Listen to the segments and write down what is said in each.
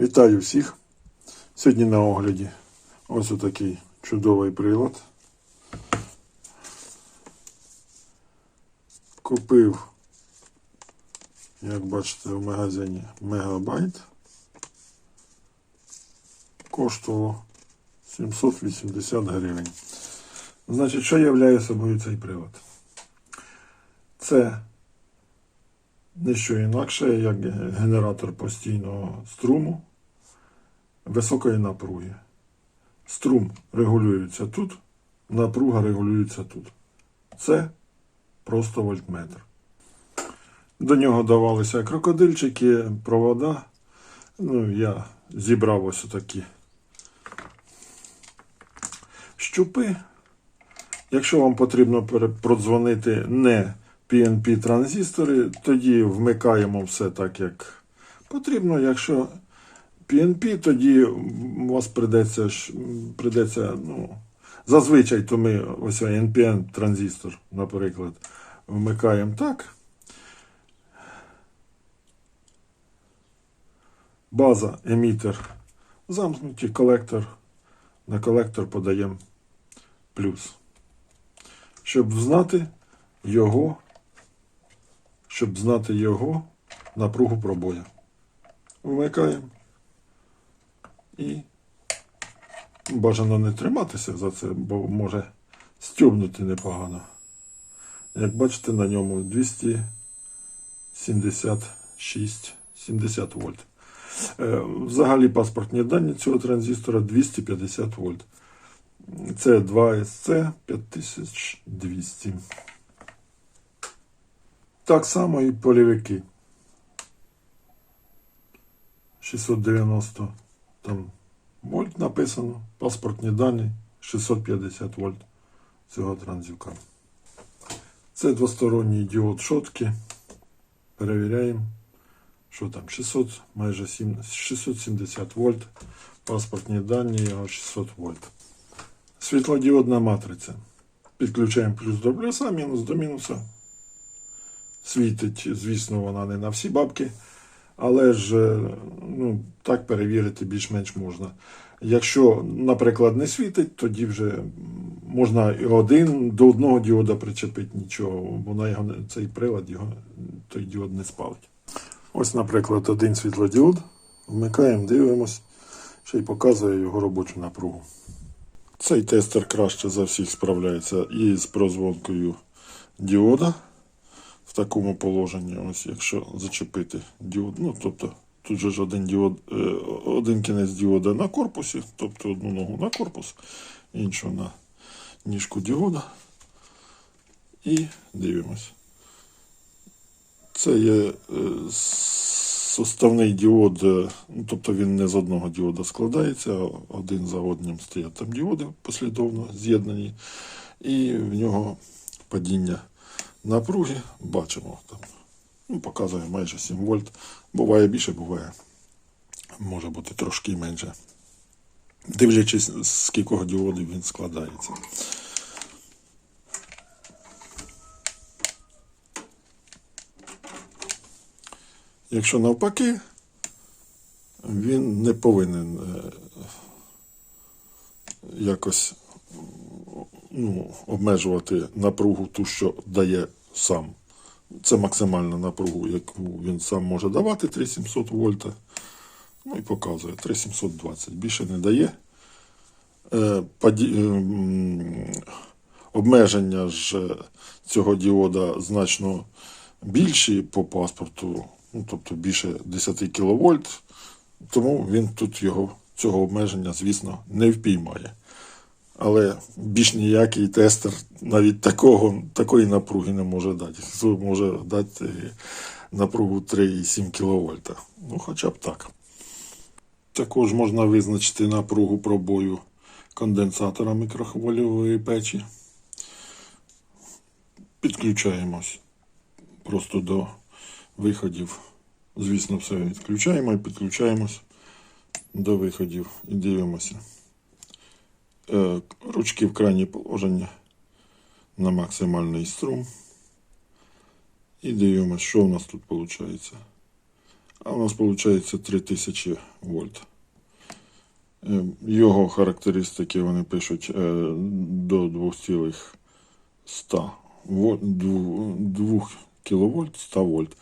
Вітаю всіх! Сьогодні на огляді ось отакий чудовий прилад. Купив, як бачите, в магазині Мегабайт. Коштувало 780 гривень. Значить, що являє собою цей прилад? Це не що інакше, як генератор постійного струму високої напруги. Струм регулюється тут, напруга регулюється тут. Це просто вольтметр. До нього давалися крокодильчики, провода. Ну, я зібрав ось такі щупи. Якщо вам потрібно продзвонити не PNP транзистори, тоді вмикаємо все так, як потрібно. Якщо PNP, тоді у вас придеться, придеться ну, зазвичай то ми ось NPN транзистор, наприклад, вмикаємо так. База, емітер замкнуті, колектор. На колектор подаємо плюс. Щоб знати його, щоб знати його напругу пробою. Вмикаємо. І бажано не триматися за це, бо може стюбнути непогано. Як бачите, на ньому 276 70 вольт. Е, Взагалі паспортні дані цього транзистора 250 вольт. Це 2SC 5200. Так само і полівики. 690 там вольт написано, паспортні дані 650 вольт цього транзюка. Це двосторонній діод шотки. Перевіряємо, що там 600, майже 7, 670 вольт. Паспортні дані його 600 вольт. Світлодіодна матриця. Підключаємо плюс до плюса, мінус до мінуса. Світить, звісно, вона не на всі бабки, але ж е, ну, так перевірити більш-менш можна. Якщо, наприклад, не світить, тоді вже можна і один до одного діода причепити нічого, вона його цей прилад його той діод не спалить. Ось, наприклад, один світлодіод. Вмикаємо, дивимось, ще й показує його робочу напругу. Цей тестер краще за всіх справляється і з прозвонкою діода в такому положенні. Ось якщо зачепити діод, ну тобто тут же ж один діод, е, один кінець діода на корпусі, тобто одну ногу на корпус, іншу на ніжку діода. І дивимось. Це є е, суставний діод, е, ну, тобто він не з одного діода складається, а один за одним стоять там діоди послідовно з'єднані, і в нього падіння напруги бачимо там. Ну, показує майже 7 вольт. Буває більше, буває. Може бути трошки менше. Дивлячись, з скількох діодів він складається. Якщо навпаки, він не повинен е, якось ну, обмежувати напругу ту, що дає сам. Це максимальна напругу, яку він сам може давати 3700 вольта. Ну і показує 3720. Більше не дає. Е, паді- ем, Обмеження ж е, цього діода значно більші по паспорту, ну, тобто більше 10 кВт, тому він тут його, цього обмеження, звісно, не впіймає. Але більш ніякий тестер навіть такого, такої напруги не може дати. Може дати напругу 3,7 кВт. Ну, хоча б так. Також можна визначити напругу пробою конденсатора мікрохвильової печі. Підключаємось просто до виходів. Звісно, все відключаємо і підключаємось до виходів і дивимося. Е, Ручки в крайнє положення на максимальний струм. І дивимося, що у нас тут виходить. А у нас виходить 3000 вольт. Е, Його характеристики вони пишуть е, до 2,100 во- 2 кВт 100 вольт.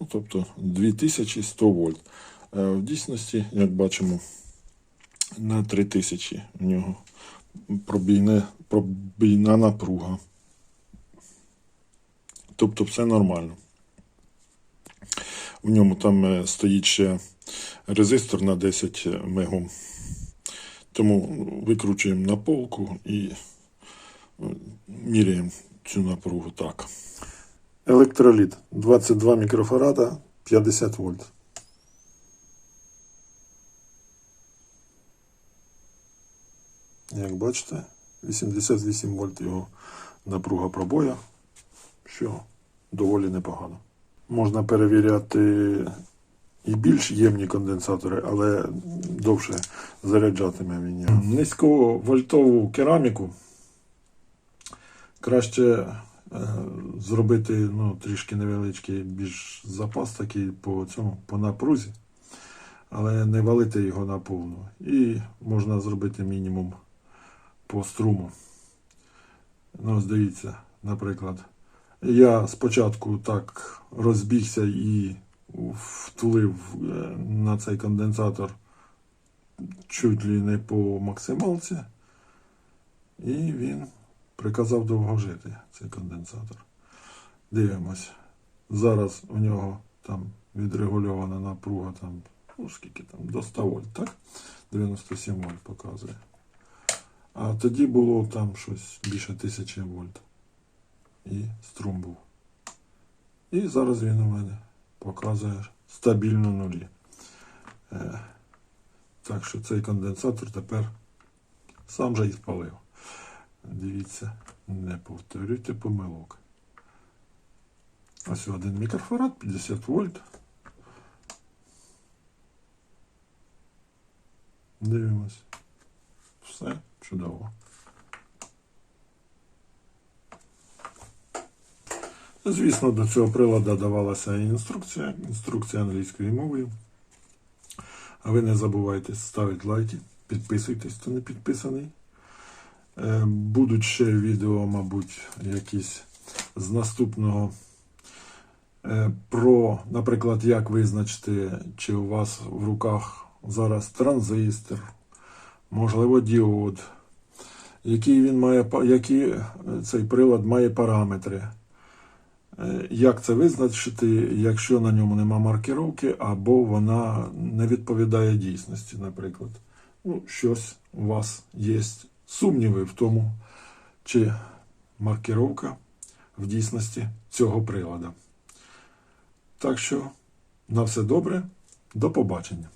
Ну, тобто 2100 вольт. В дійсності, як бачимо, на 3000 в нього пробійне, пробійна напруга. Тобто все нормально. В ньому там е, стоїть ще резистор на 10 мегом. Тому викручуємо на полку і е, міряємо цю напругу так. Електроліт 22 мікрофарада 50 вольт. Як бачите, 88 вольт його напруга пробоя, що доволі непогано. Можна перевіряти і більш ємні конденсатори, але довше заряджатиме він. його. Низьковольтову кераміку краще е, зробити ну, трішки невеличкий більш запас такий по цьому по напрузі, але не валити його на повну. І можна зробити мінімум по струму. Ну, дивіться, наприклад, я спочатку так розбігся і втулив е, на цей конденсатор чуть ли не по максималці, і він приказав довго жити, цей конденсатор. Дивимось. Зараз у нього там відрегульована напруга там, ну скільки там, до 100 вольт, так? 97 вольт показує. А тоді було там щось більше 1000 вольт. І струм був. І зараз він у мене показує стабільно нулі. Е, так що цей конденсатор тепер сам же і спалив. Дивіться, не повторюйте помилок. Ось один мікрофарад, 50 вольт. Дивимось. Чудово. Звісно, до цього приладу давалася інструкція, інструкція англійською мовою. А ви не забувайте ставити лайки, підписуйтесь, хто не підписаний. Е, Будуть ще відео, мабуть, якісь з наступного е, про, наприклад, як визначити, чи у вас в руках зараз транзистор, можливо, діод, який він має, які е, цей прилад має параметри. Е, Як це визначити, якщо на ньому нема маркировки, або вона не відповідає дійсності, наприклад. Ну, щось у вас є сумніви в тому, чи маркировка в дійсності цього прилада. Так що, на все добре, до побачення.